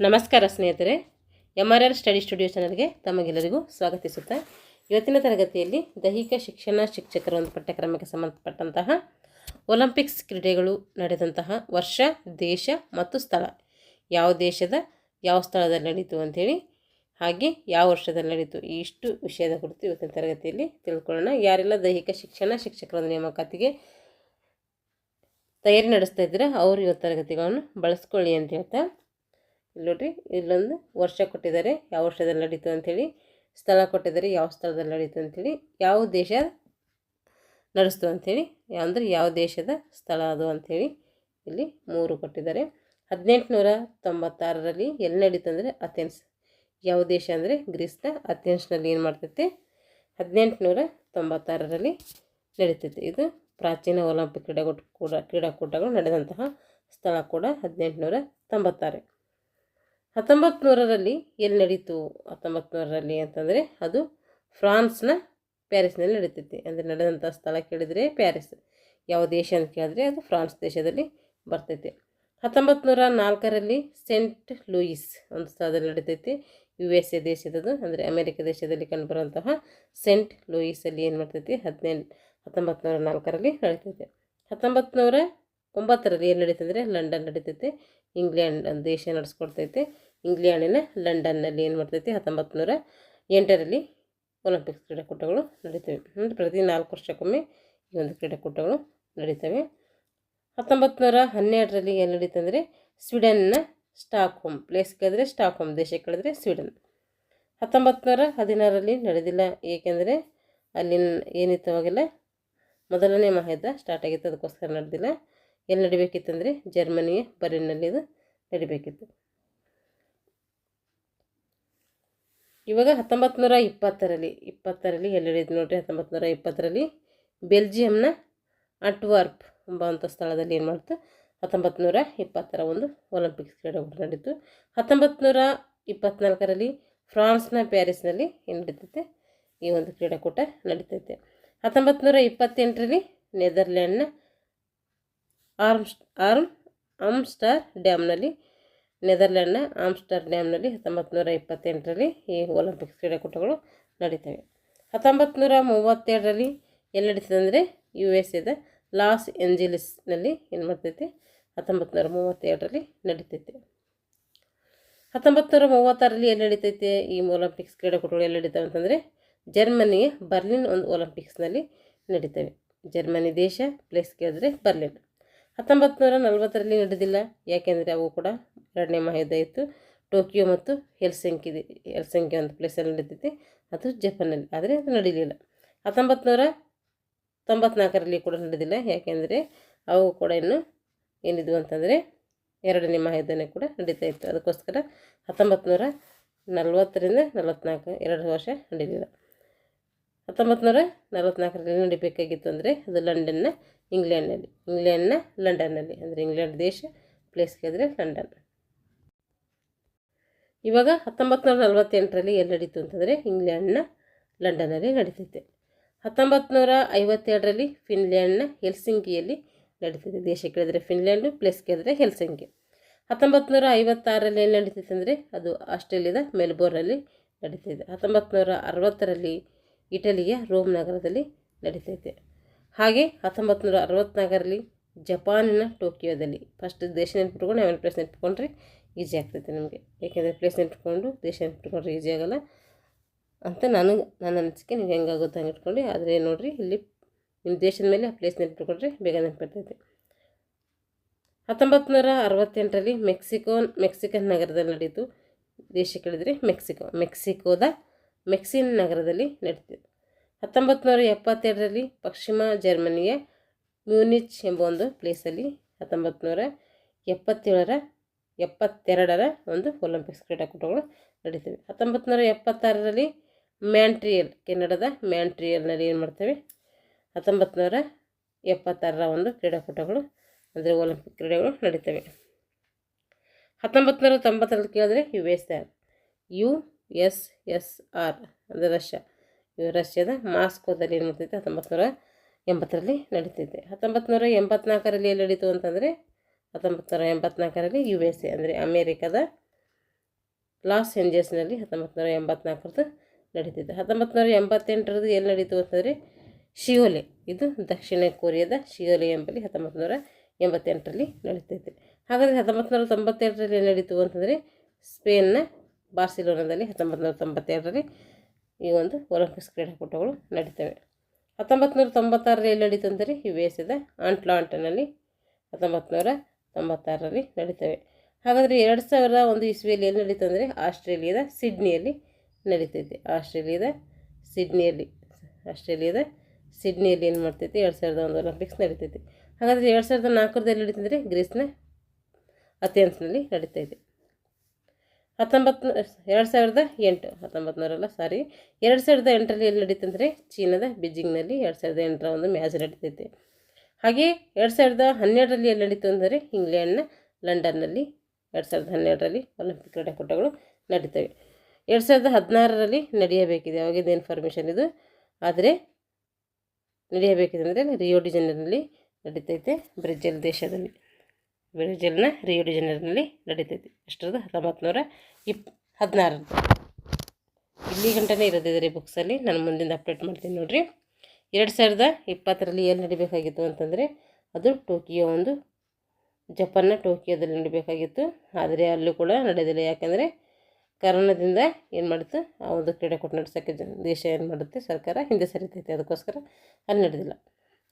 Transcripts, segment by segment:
ನಮಸ್ಕಾರ ಸ್ನೇಹಿತರೆ M R R study studio ಚಾನಲ್ಗೆ ತಮಗೆಲ್ಲರಿಗೂ ಸ್ವಾಗತಿಸುತ್ತಾ, ಇವತ್ತಿನ ತರಗತಿಯಲ್ಲಿ ದೈಹಿಕ ಶಿಕ್ಷಣ ಶಿಕ್ಷಕರ ಒಂದು ಪಠ್ಯಕ್ರಮಕ್ಕೆ ಸಂಬಂಧಪಟ್ಟಂತಹ ಒಲಿಂಪಿಕ್ಸ್ ಕ್ರೀಡೆಗಳು ನಡೆದಂತಹ ವರ್ಷ, ದೇಶ ಮತ್ತು ಸ್ಥಳ. ಯಾವ ದೇಶದ, ಯಾವ ಸ್ಥಳದಲ್ಲಿ ನಡೀತು ಅಂಥೇಳಿ, ಹಾಗೆ ಯಾವ ವರ್ಷದಲ್ಲಿ ನಡೀತು, ಇಷ್ಟು ವಿಷಯದ ಕುರಿತು ಇವತ್ತಿನ ತರಗತಿಯಲ್ಲಿ ತಿಳ್ಕೊಳ್ಳೋಣ. ಯಾರೆಲ್ಲ ದೈಹಿಕ ಶಿಕ್ಷಣ ಶಿಕ್ಷಕರ ನೇಮಕಾತಿಗೆ ತಯಾರಿ ನಡೆಸ್ತಾ ಇದ್ದರೆ, ಅವರು ಇವತ್ತು ತರಗತಿಗಳನ್ನು ಬಳಸ್ಕೊಳ್ಳಿ ಅಂತ ಹೇಳ್ತಾ ಇಲ್ಲಿ ನೋಡ್ರಿ ಇಲ್ಲೊಂದು ವರ್ಷ ಕೊಟ್ಟಿದ್ದಾರೆ. ಯಾವ ವರ್ಷದಲ್ಲಿ ನಡೀತು ಅಂಥೇಳಿ, ಸ್ಥಳ ಕೊಟ್ಟಿದ್ದಾರೆ, ಯಾವ ಸ್ಥಳದಲ್ಲಿ ನಡೀತು ಅಂಥೇಳಿ, ಯಾವ ದೇಶ ನಡೆಸ್ತು ಅಂಥೇಳಿ, ಅಂದರೆ ಯಾವ ದೇಶದ ಸ್ಥಳ ಅದು ಅಂಥೇಳಿ ಇಲ್ಲಿ ಮೂರು ಕೊಟ್ಟಿದ್ದಾರೆ. ಹದಿನೆಂಟುನೂರ ತೊಂಬತ್ತಾರರಲ್ಲಿ ಎಲ್ಲಿ ನಡೀತು ಅಂದರೆ ಅಥೆನ್ಸ್. ಯಾವ ದೇಶ ಅಂದರೆ ಗ್ರೀಸ್ನ ಅಥೆನ್ಸ್ನಲ್ಲಿ ಏನು ಮಾಡ್ತೈತೆ? ಹದಿನೆಂಟುನೂರ ತೊಂಬತ್ತಾರರಲ್ಲಿ ನಡೀತೈತೆ. ಇದು ಪ್ರಾಚೀನ ಒಲಿಂಪಿಕ್ ಕ್ರೀಡಾಕೂಟ, ಕೂಡ ಕ್ರೀಡಾಕೂಟಗಳು ನಡೆದಂತಹ ಸ್ಥಳ ಕೂಡ ಹದಿನೆಂಟುನೂರ ತೊಂಬತ್ತಾರು. ಹತ್ತೊಂಬತ್ತು ನೂರರಲ್ಲಿ ಎಲ್ಲಿ ನಡೀತು? ಹತ್ತೊಂಬತ್ತು ನೂರರಲ್ಲಿ ಅಂತಂದರೆ ಅದು ಫ್ರಾನ್ಸ್ನ ಪ್ಯಾರಿಸ್ನಲ್ಲಿ ನಡೀತೈತಿ. ಅಂದರೆ ನಡೆದಂಥ ಸ್ಥಳ ಕೇಳಿದರೆ ಪ್ಯಾರಿಸ್. ಯಾವ ದೇಶ ಅಂತ ಕೇಳಿದ್ರೆ ಅದು ಫ್ರಾನ್ಸ್ ದೇಶದಲ್ಲಿ ಬರ್ತೈತಿ. ಹತ್ತೊಂಬತ್ತು ನೂರ ನಾಲ್ಕರಲ್ಲಿ ಸೆಂಟ್ ಲೂಯಿಸ್ ಒಂದು ಸ್ಥಳದಲ್ಲಿ ನಡೀತೈತಿ. ಯು ಎಸ್ ಎ ದೇಶದದು, ಅಂದರೆ ಅಮೇರಿಕ ದೇಶದಲ್ಲಿ ಕಂಡುಬರುವಂತಹ ಸೆಂಟ್ ಲೂಯಿಸಲ್ಲಿ ಏನು ಮಾಡ್ತೈತಿ? ಹದಿನೆಂಟು ಹತ್ತೊಂಬತ್ತು ನೂರ ನಾಲ್ಕರಲ್ಲಿ ನಡೀತೈತೆ. ಹತ್ತೊಂಬತ್ತು ನೂರ ಒಂಬತ್ತರಲ್ಲಿ ಏನು ನಡೀತಂದರೆ ಲಂಡನ್ ನಡೀತೈತೆ. ಇಂಗ್ಲೆಂಡ್ ದೇಶ ನಡೆಸ್ಕೊಡ್ತೈತೆ. ಇಂಗ್ಲೆಂಡಿನ ಲಂಡನ್ನಲ್ಲಿ ಏನು ಮಾಡ್ತೈತೆ? ಹತ್ತೊಂಬತ್ತು ನೂರ ಎಂಟರಲ್ಲಿ ಒಲಿಂಪಿಕ್ಸ್ ಕ್ರೀಡಾಕೂಟಗಳು ನಡೀತವೆ. ಅಂದರೆ ಪ್ರತಿ ನಾಲ್ಕು ವರ್ಷಕ್ಕೊಮ್ಮೆ ಈ ಒಂದು ಕ್ರೀಡಾಕೂಟಗಳು ನಡೀತವೆ. ಹತ್ತೊಂಬತ್ತು ನೂರ ಹನ್ನೆರಡರಲ್ಲಿ ಏನು ನಡೀತಂದರೆ ಸ್ವೀಡನ್ನ ಸ್ಟಾಕ್ ಹೋಮ್ ಪ್ಲೇಸ್ ಕೇಳಿದ್ರೆ ಸ್ಟಾಕ್ ಹೋಮ್ ದೇಶ ಕೇಳಿದ್ರೆ ಸ್ವೀಡನ್. ಹತ್ತೊಂಬತ್ತು ನೂರ ಹದಿನಾರರಲ್ಲಿ ನಡೆದಿಲ್ಲ. ಏಕೆಂದರೆ ಅಲ್ಲಿನ ಏನಿತ್ತು ಅವಾಗೆಲ್ಲ? ಮೊದಲನೇ ಮಹಾಯುದ್ಧ ಸ್ಟಾರ್ಟ್ ಆಗಿತ್ತು. ಅದಕ್ಕೋಸ್ಕರ ನಡೆದಿಲ್ಲ. ಎಲ್ಲಿ ನಡಿಬೇಕಿತ್ತಂದರೆ ಜರ್ಮನಿಯ ಬರಿನಲ್ಲಿ ಇದು ನಡಿಬೇಕಿತ್ತು. ಇವಾಗ ಹತ್ತೊಂಬತ್ತು ನೂರ ಇಪ್ಪತ್ತರಲ್ಲಿ ಇಪ್ಪತ್ತರಲ್ಲಿ ಎಲ್ಲಿ ನಡೆಯಿತು ನೋಡಿರಿ? ಹತ್ತೊಂಬತ್ತು ನೂರ ಇಪ್ಪತ್ತರಲ್ಲಿ ಬೆಲ್ಜಿಯಂನ ಅಟ್ವಾರ್ಪ್ ಎಂಬಂಥ ಸ್ಥಳದಲ್ಲಿ ಏನು ಮಾಡ್ತು? ಹತ್ತೊಂಬತ್ತು ನೂರ ಇಪ್ಪತ್ತರ ಒಂದು ಒಲಿಂಪಿಕ್ಸ್ ಕ್ರೀಡಾಕೂಟ ನಡೀತು. ಹತ್ತೊಂಬತ್ತು ನೂರ ಇಪ್ಪತ್ತ್ನಾಲ್ಕರಲ್ಲಿ ಫ್ರಾನ್ಸ್ನ ಪ್ಯಾರಿಸ್ನಲ್ಲಿ ಏನು ನಡೀತೈತೆ? ಈ ಒಂದು ಕ್ರೀಡಾಕೂಟ ನಡೀತೈತೆ. ಹತ್ತೊಂಬತ್ತು ನೂರ ಇಪ್ಪತ್ತೆಂಟರಲ್ಲಿ ನೆದರ್ಲ್ಯಾಂಡ್ನ ಆರ್ಮ್ ಆರ್ಮ್ ಆಮ್ಸ್ಟರ್ ಡ್ಯಾಮ್ನಲ್ಲಿ ನೆದರ್ಲ್ಯಾಂಡ್ನ ಆಮ್ಸ್ಟರ್ ಡ್ಯಾಮ್ನಲ್ಲಿ ಹತ್ತೊಂಬತ್ತು ನೂರ ಇಪ್ಪತ್ತೆಂಟರಲ್ಲಿ ಈ ಒಲಿಂಪಿಕ್ಸ್ ಕ್ರೀಡಾಕೂಟಗಳು ನಡೀತವೆ. ಹತ್ತೊಂಬತ್ತು ನೂರ ಮೂವತ್ತೆರಡರಲ್ಲಿ ಎಲ್ಲಿ ನಡೀತದೆ ಅಂದರೆ ಯು ಎಸ್ ಎದ ಲಾಸ್ ಏಂಜಲೀಸ್ನಲ್ಲಿ ಏನು ಮಾಡ್ತೈತೆ ಹತ್ತೊಂಬತ್ತು ನೂರ ಮೂವತ್ತೆರಡರಲ್ಲಿ ನಡೀತೈತೆ. ಹತ್ತೊಂಬತ್ತು ನೂರ ಮೂವತ್ತಾರರಲ್ಲಿ ಎಲ್ಲಿ ನಡೀತೈತೆ ಈ ಒಲಿಂಪಿಕ್ಸ್ ಕ್ರೀಡಾಕೂಟಗಳು ಎಲ್ಲಿ ನಡೀತವೆ ಅಂತಂದರೆ ಜರ್ಮನಿಯ ಬರ್ಲಿನ್ ಒಂದು ಒಲಿಂಪಿಕ್ಸ್ನಲ್ಲಿ ನಡೀತವೆ. ಜರ್ಮನಿ ದೇಶ, ಪ್ಲೇಸ್ ಕೇಳಿದ್ರೆ ಬರ್ಲಿನ್. ಹತ್ತೊಂಬತ್ತು ನೂರ ನಲವತ್ತರಲ್ಲಿ ನಡೆದಿಲ್ಲ. ಯಾಕೆಂದರೆ ಅವು ಕೂಡ ಎರಡನೇ ಮಹಾಯುದ್ಧ ಇತ್ತು. ಟೋಕಿಯೋ ಮತ್ತು ಹೆಲ್ಸಂಕಿ ಹೆಲ್ಸಂಕಿ ಒಂದು ಪ್ಲೇಸಲ್ಲಿ ನಡೀತೈತಿ ಅದು ಜಪಾನಲ್ಲಿ ಆದರೆ ಅದು ನಡೀಲಿಲ್ಲ. ಹತ್ತೊಂಬತ್ತು ನೂರ ತೊಂಬತ್ನಾಲ್ಕರಲ್ಲಿ ಕೂಡ ನಡೆದಿಲ್ಲ. ಯಾಕೆಂದರೆ ಅವು ಕೂಡ ಇನ್ನು ಏನಿದ್ವು ಅಂತಂದರೆ ಎರಡನೇ ಮಹಾಯುದ್ಧನೇ ಕೂಡ ನಡೀತಾ ಇತ್ತು. ಅದಕ್ಕೋಸ್ಕರ ಹತ್ತೊಂಬತ್ತು ನೂರ ನಲ್ವತ್ತರಿಂದ ನಲವತ್ತ್ನಾಲ್ಕು ಎರಡು ವರ್ಷ ನಡೀಲಿಲ್ಲ. ಹತ್ತೊಂಬತ್ತು ನೂರ ನಲವತ್ತ್ನಾಲ್ಕರಲ್ಲಿ ನಡಿಬೇಕಾಗಿತ್ತು ಅಂದರೆ ಅದು ಲಂಡನ್ನ, ಇಂಗ್ಲೆಂಡ್ನಲ್ಲಿ. ಇಂಗ್ಲೆಂಡ್ನ ಲಂಡನ್ನಲ್ಲಿ, ಅಂದರೆ ಇಂಗ್ಲೆಂಡ್ ದೇಶ ಪ್ಲೇಸ್ ಅಂದರೆ ಲಂಡನ್. ಇವಾಗ ಹತ್ತೊಂಬತ್ತು ನೂರ ನಲವತ್ತೆಂಟರಲ್ಲಿ ಎಲ್ಲಿ ನಡೀತು ಅಂತಂದರೆ ಇಂಗ್ಲೆಂಡ್ನ ಲಂಡನ್ನಲ್ಲಿ ನಡೀತೈತೆ. ಹತ್ತೊಂಬತ್ತು ನೂರ ಐವತ್ತೆರಡರಲ್ಲಿ ಫಿನ್ಲ್ಯಾಂಡ್ನ ಹೆಲ್ಸಿಂಕಿಯಲ್ಲಿ ನಡೀತೈತೆ. ದೇಶ ಕೇಳಿದರೆ ಫಿನ್ಲ್ಯಾಂಡು ಪ್ಲೇಸ್ ಕೇಳಿದ್ರೆ ಹೆಲ್ಸಿಂಕಿ. ಹತ್ತೊಂಬತ್ತು ನೂರ ಐವತ್ತಾರರಲ್ಲಿ ಏನು ನಡೀತೈತೆ ಅಂದರೆ ಅದು ಆಸ್ಟ್ರೇಲಿಯಾದ ಮೆಲ್ಬೋರ್ನಲ್ಲಿ ನಡೀತಿದೆ ಹತ್ತೊಂಬತ್ತು ನೂರ ಅರವತ್ತರಲ್ಲಿ ಇಟಲಿಯ ರೋಮ್ ನಗರದಲ್ಲಿ ನಡೀತೈತೆ. ಹಾಗೆ ಹತ್ತೊಂಬತ್ತು ನೂರ ಅರವತ್ತ್ನಾಲ್ಕರಲ್ಲಿ ಜಪಾನಿನ ಟೋಕಿಯೋದಲ್ಲಿ ಫಸ್ಟ್ ದೇಶ ನೆನ್ಪಿಟ್ಕೊಂಡು ಆಮೇಲೆ ಪ್ಲೇಸ್ ನೆನ್ಪಿಟ್ಕೊಂಡ್ರೆ ಈಸಿ ಆಗ್ತೈತೆ ನಮಗೆ. ಏಕೆಂದರೆ ಪ್ಲೇಸ್ ನೆನ್ಪಿಟ್ಕೊಂಡು ದೇಶ ನೆನ್ಪಿಟ್ಕೊಂಡ್ರೆ ಈಸಿ ಆಗೋಲ್ಲ ಅಂತ ನನಗೆ ನನ್ನ ಅನಿಸಿಕೆ ನೀವು ಹೆಂಗಾಗುತ್ತೆ ಹಂಗೆ ಇಟ್ಕೊಂಡು. ಆದರೆ ನೋಡಿರಿ, ಇಲ್ಲಿ ನಿಮ್ಮ ದೇಶದ ಮೇಲೆ ಆ ಪ್ಲೇಸ್ ನೆನ್ಪಿಟ್ಕೊಂಡ್ರೆ ಬೇಗ ನೆನ್ಪಿಡ್ತೈತೆ ಹತ್ತೊಂಬತ್ತು ನೂರ ಅರವತ್ತೆಂಟರಲ್ಲಿ ಮೆಕ್ಸಿಕೋ, ಮೆಕ್ಸಿಕನ್ ನಗರದಲ್ಲಿ ನಡೀತು. ದೇಶ ಕೇಳಿದರೆ ಮೆಕ್ಸಿಕೋ, ಮೆಕ್ಸಿಕೋದ ಮೆಕ್ಸಿನ್ ನಗರದಲ್ಲಿ ನಡೆದಿದೆ. ಹತ್ತೊಂಬತ್ತು ನೂರ ಎಪ್ಪತ್ತೆರಡರಲ್ಲಿ ಪಶ್ಚಿಮ ಜರ್ಮನಿಯ ಮ್ಯೂನಿಚ್ ಎಂಬ ಒಂದು ಪ್ಲೇಸಲ್ಲಿ ಹತ್ತೊಂಬತ್ತು ನೂರ ಎಪ್ಪತ್ತೇಳರ, ಎಪ್ಪತ್ತೆರಡರ ಒಂದು ಒಲಿಂಪಿಕ್ಸ್ ಕ್ರೀಡಾಕೂಟಗಳು ನಡೀತವೆ. ಹತ್ತೊಂಬತ್ತು ನೂರ ಎಪ್ಪತ್ತಾರರಲ್ಲಿ ಮ್ಯಾಂಟ್ರಿಯಲ್, ಕೆನಡಾದ ಮ್ಯಾಂಟ್ರಿಯಲ್ನಲ್ಲಿ ಏನು ಮಾಡ್ತೇವೆ? ಹತ್ತೊಂಬತ್ತು ನೂರ ಎಪ್ಪತ್ತಾರರ ಒಂದು ಕ್ರೀಡಾಕೂಟಗಳು, ಅಂದರೆ ಒಲಿಂಪಿಕ್ ಕ್ರೀಡೆಗಳು ನಡೀತವೆ. ಹತ್ತೊಂಬತ್ತು ನೂರ ತೊಂಬತ್ತರಲ್ಲಿ ಕೇಳಿದ್ರೆ U S R U S S R ಅಂದರೆ ರಷ್ಯಾ. ಇವು ರಷ್ಯಾದ ಮಾಸ್ಕೋದಲ್ಲಿ ಏನು ಮಾಡ್ತೈತೆ ಹತ್ತೊಂಬತ್ತು ನೂರ ಎಂಬತ್ತರಲ್ಲಿ ನಡೀತೈತೆ. ಹತ್ತೊಂಬತ್ತು ನೂರ ಎಂಬತ್ನಾಲ್ಕರಲ್ಲಿ ಎಲ್ಲಿ ನಡೀತು ಅಂತಂದರೆ ಹತ್ತೊಂಬತ್ತು ನೂರ ಎಂಬತ್ನಾಲ್ಕರಲ್ಲಿ ಯು ಎಸ್ ಎ ಅಂದರೆ ಅಮೇರಿಕದ ಲಾಸ್ ಏಂಜಲ್ಸ್ನಲ್ಲಿ ಹತ್ತೊಂಬತ್ತು ನೂರ ಎಂಬತ್ನಾಲ್ಕರದ್ದು ನಡೀತಿದೆ ಹತ್ತೊಂಬತ್ತು ನೂರ ಎಂಬತ್ತೆಂಟರದ್ದು ಎಲ್ಲಿ ನಡೀತು ಅಂತಂದರೆ, ಶಿಯೋಲೆ. ಇದು ದಕ್ಷಿಣ ಕೊರಿಯಾದ ಶಿಯೋಲೆ ಎಂಬಲ್ಲಿ ಹತ್ತೊಂಬತ್ತು ನೂರ ಎಂಬತ್ತೆಂಟರಲ್ಲಿ ನಡೀತೈತೆ. ಹಾಗಾದರೆ ಹತ್ತೊಂಬತ್ತು ನೂರ ತೊಂಬತ್ತೆರಡರಲ್ಲಿ ನಡೀತು ಅಂತಂದರೆ, ಸ್ಪೇನ್ನ ಬಾರ್ಸಿಲೋನಾದಲ್ಲಿ ಹತ್ತೊಂಬತ್ತು ನೂರ ತೊಂಬತ್ತೆರಡರಲ್ಲಿ ಈ ಒಂದು ಒಲಿಂಪಿಕ್ಸ್ ಕ್ರೀಡಾಕೂಟಗಳು ನಡೀತವೆ. ಹತ್ತೊಂಬತ್ತು ನೂರ ತೊಂಬತ್ತಾರರಲ್ಲಿ ಎಲ್ಲಿ ನಡೀತು ಅಂದರೆ ಯು ಎಸ್ ಎದ ಆಂಟ್ಲಾಂಟನಲ್ಲಿ ಹತ್ತೊಂಬತ್ತು ನೂರ ತೊಂಬತ್ತಾರರಲ್ಲಿ ನಡೀತವೆ. ಹಾಗಾದರೆ ಎರಡು ಸಾವಿರದ ಒಂದು ಇಸ್ವಿಯಲ್ಲಿ ಎಲ್ಲಿ ನಡೀತು ಅಂದರೆ ಆಸ್ಟ್ರೇಲಿಯಾದ ಸಿಡ್ನಿಯಲ್ಲಿ ನಡೀತೈತೆ. ಆಸ್ಟ್ರೇಲಿಯಾದ ಸಿಡ್ನಿಯಲ್ಲಿ ಆಸ್ಟ್ರೇಲಿಯಾದ ಸಿಡ್ನಿಯಲ್ಲಿ ಏನು ಮಾಡ್ತೈತಿ? ಎರಡು ಸಾವಿರದ ಒಂದು ಒಲಿಂಪಿಕ್ಸ್ ನಡೀತೈತಿ. ಹಾಗಾದರೆ ಎರಡು ಸಾವಿರದ ನಾಲ್ಕರದಲ್ಲಿ ನಡೀತಂದರೆ ಗ್ರೀಸ್ನ ಅಥೆನ್ಸ್ನಲ್ಲಿ ನಡೀತೈತೆ. ಹತ್ತೊಂಬತ್ತು ಎರಡು ಸಾವಿರದ ಎಂಟು ಹತ್ತೊಂಬತ್ತು ಸಾರಿ ಎರಡು ಸಾವಿರದ ಎಂಟರಲ್ಲಿ ಎಲ್ಲಿ ನಡೀತಂದರೆ, ಚೀನಾದ ಬೀಜಿಂಗ್ನಲ್ಲಿ ಎರಡು ಸಾವಿರದ ಎಂಟರ ಒಂದು ಮ್ಯಾಚ್ ನಡೀತೈತೆ. ಹಾಗೆ ಎರಡು ಸಾವಿರದ ಹನ್ನೆರಡರಲ್ಲಿ ಎಲ್ಲಿ ನಡೀತು ಅಂದರೆ, ಇಂಗ್ಲೆಂಡ್ನ ಲಂಡನ್ನಲ್ಲಿ ಎರಡು ಸಾವಿರದ ಹನ್ನೆರಡರಲ್ಲಿ ಒಲಿಂಪಿಕ್ ಕ್ರೀಡಾಕೂಟಗಳು ನಡೀತವೆ. ಎರಡು ಸಾವಿರದ ಹದಿನಾರರಲ್ಲಿ ನಡೆಯಬೇಕಿದೆ ಅವಾಗಿದ್ದು ಇನ್ಫಾರ್ಮೇಷನ್ ಇದು? ಆದರೆ, ನಡೆಯಬೇಕಿದೆ ಅಂದರೆ ರಿಯೋ ಡಿಜನರಲ್ಲಿ ನಡೀತೈತೆ, ಬ್ರೆಜಿಲ್ ದೇಶದಲ್ಲಿ. ಬ್ರೆಜಿಲ್ನ ರಿಯೋ ಡಿಜನರ್ನಲ್ಲಿ ನಡೀತೈತಿ. ಅಷ್ಟರದ್ದು ಹತ್ತೊಂಬತ್ತು ಇಪ್ ಹದಿನಾರರದ್ದು. ಇಲ್ಲಿ ಗಂಟನೇ ಇರೋದಿದೆ ಬುಕ್ಸಲ್ಲಿ ನಾನು ಮುಂದಿಂದ ಅಪ್ಡೇಟ್ ಮಾಡ್ತೀನಿ ನೋಡಿರಿ. ಎರಡು ಸಾವಿರದ ಇಪ್ಪತ್ತರಲ್ಲಿ ಏನು ನಡಿಬೇಕಾಗಿತ್ತು ಅಂತಂದರೆ, ಅದು ಟೋಕಿಯೋ ಒಂದು ಜಪಾನ್ನ ಟೋಕಿಯೋದಲ್ಲಿ ನಡಿಬೇಕಾಗಿತ್ತು. ಆದರೆ ಅಲ್ಲೂ ಕೂಡ ನಡೆಯೋದಿಲ್ಲ ಯಾಕಂದರೆ ಕರೋನಾದಿಂದ ಏನು ಮಾಡುತ್ತೆ? ಆ ಒಂದು ಕ್ರೀಡಾಕೂಟ ನಡೆಸೋಕ್ಕೆ ದೇಶ ಏನು ಮಾಡುತ್ತೆ? ಸರ್ಕಾರ ಹಿಂದೆ ಸರಿತೈತೆ. ಅದಕ್ಕೋಸ್ಕರ ಅಲ್ಲಿ ನಡೆದಿಲ್ಲ.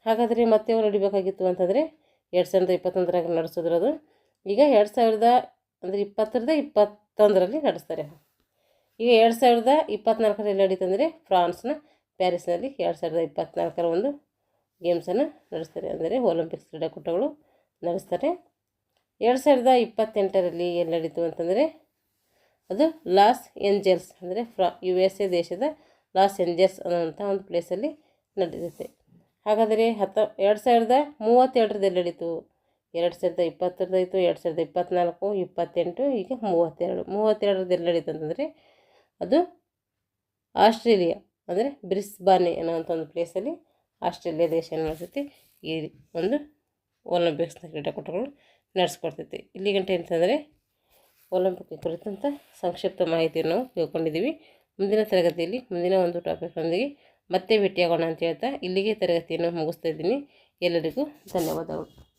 ಹಾಗಾದರೆ ಮತ್ತೆ ನಡಿಬೇಕಾಗಿತ್ತು ಅಂತಂದರೆ ಎರಡು ಸಾವಿರದ ಇಪ್ಪತ್ತೊಂದರಾಗ ನಡೆಸಿದ್ರು ಅದು. ಈಗ ಎರಡು ಸಾವಿರದ, ಅಂದರೆ ಇಪ್ಪತ್ತರದ ಇಪ್ಪತ್ತೊಂದರಲ್ಲಿ ನಡೆಸ್ತಾರೆ ಈಗ ಎರಡು ಸಾವಿರದ ಇಪ್ಪತ್ನಾಲ್ಕರಲ್ಲಿ ನಡೀತಂದರೆ ಫ್ರಾನ್ಸ್ನ ಪ್ಯಾರಿಸ್ನಲ್ಲಿ ಎರಡು ಸಾವಿರದ ಇಪ್ಪತ್ತ್ನಾಲ್ಕರ ಒಂದು ಗೇಮ್ಸನ್ನು ನಡೆಸ್ತಾರೆ. ಅಂದರೆ ಒಲಿಂಪಿಕ್ಸ್ ಕ್ರೀಡಾಕೂಟಗಳು ನಡೆಸ್ತಾರೆ. ಎರಡು ಸಾವಿರದ ಇಪ್ಪತ್ತೆಂಟರಲ್ಲಿ ಎಲ್ಲಿ ನಡೀತು ಅಂತಂದರೆ ಅದು ಲಾಸ್ ಏಂಜಲ್ಸ್, ಅಂದರೆ ಫ್ರಾ, ಯು ಎಸ್ ಎ ದೇಶದ ಲಾಸ್ ಏಂಜಲ್ಸ್ ಅನ್ನೋಂಥ ಒಂದು ಪ್ಲೇಸಲ್ಲಿ ನಡೀತೈತೆ ಹಾಗಾದರೆ ಹತ್ತ, ಎರಡು ಸಾವಿರದ ಮೂವತ್ತೆರಡರದಲ್ಲಿ ನಡೀತು ಎರಡು ಸಾವಿರದ ಇಪ್ಪತ್ತರದಾಯಿತು ಎರಡು ಸಾವಿರದ ಇಪ್ಪತ್ತ್ನಾಲ್ಕು ಇಪ್ಪತ್ತೆಂಟು ಈಗ ಮೂವತ್ತೆರಡು. ಮೂವತ್ತೆರಡರದಲ್ಲಿ ನಡೀತು ಅಂತಂದರೆ ಅದು ಆಸ್ಟ್ರೇಲಿಯಾ, ಅಂದರೆ ಬ್ರಿಸ್ಬಾನೆ ಅನ್ನೋವಂಥ ಒಂದು ಪ್ಲೇಸಲ್ಲಿ ಆಸ್ಟ್ರೇಲಿಯಾ ದೇಶ ಏನು ಮಾಡ್ತೈತಿ ಈ ಒಂದು ಒಲಿಂಪಿಕ್ಸ್ನ ಕ್ರೀಡಾಕೂಟಗಳು ನಡೆಸ್ಕೊಡ್ತೈತಿ. ಇಲ್ಲಿಗಂಟ ಗಂಟೆ ಅಂತಂದರೆ ಒಲಿಂಪಿಕ್ ಕುರಿತಂಥ ಸಂಕ್ಷಿಪ್ತ ಮಾಹಿತಿಯನ್ನು ತಿಳ್ಕೊಂಡಿದ್ದೀವಿ. ಮುಂದಿನ ತರಗತಿಯಲ್ಲಿ, ಮುಂದಿನ ಒಂದು ಟಾಪಿಕ್ನೊಂದಿಗೆ ಮತ್ತೆ ಭೇಟಿಯಾಗೋಣ ಅಂತ ಹೇಳ್ತಾ ಇಲ್ಲಿಗೆ ತರಗತಿಯನ್ನು ಮುಗಿಸ್ತಾ ಇದ್ದೀನಿ. ಎಲ್ಲರಿಗೂ ಧನ್ಯವಾದಗಳು.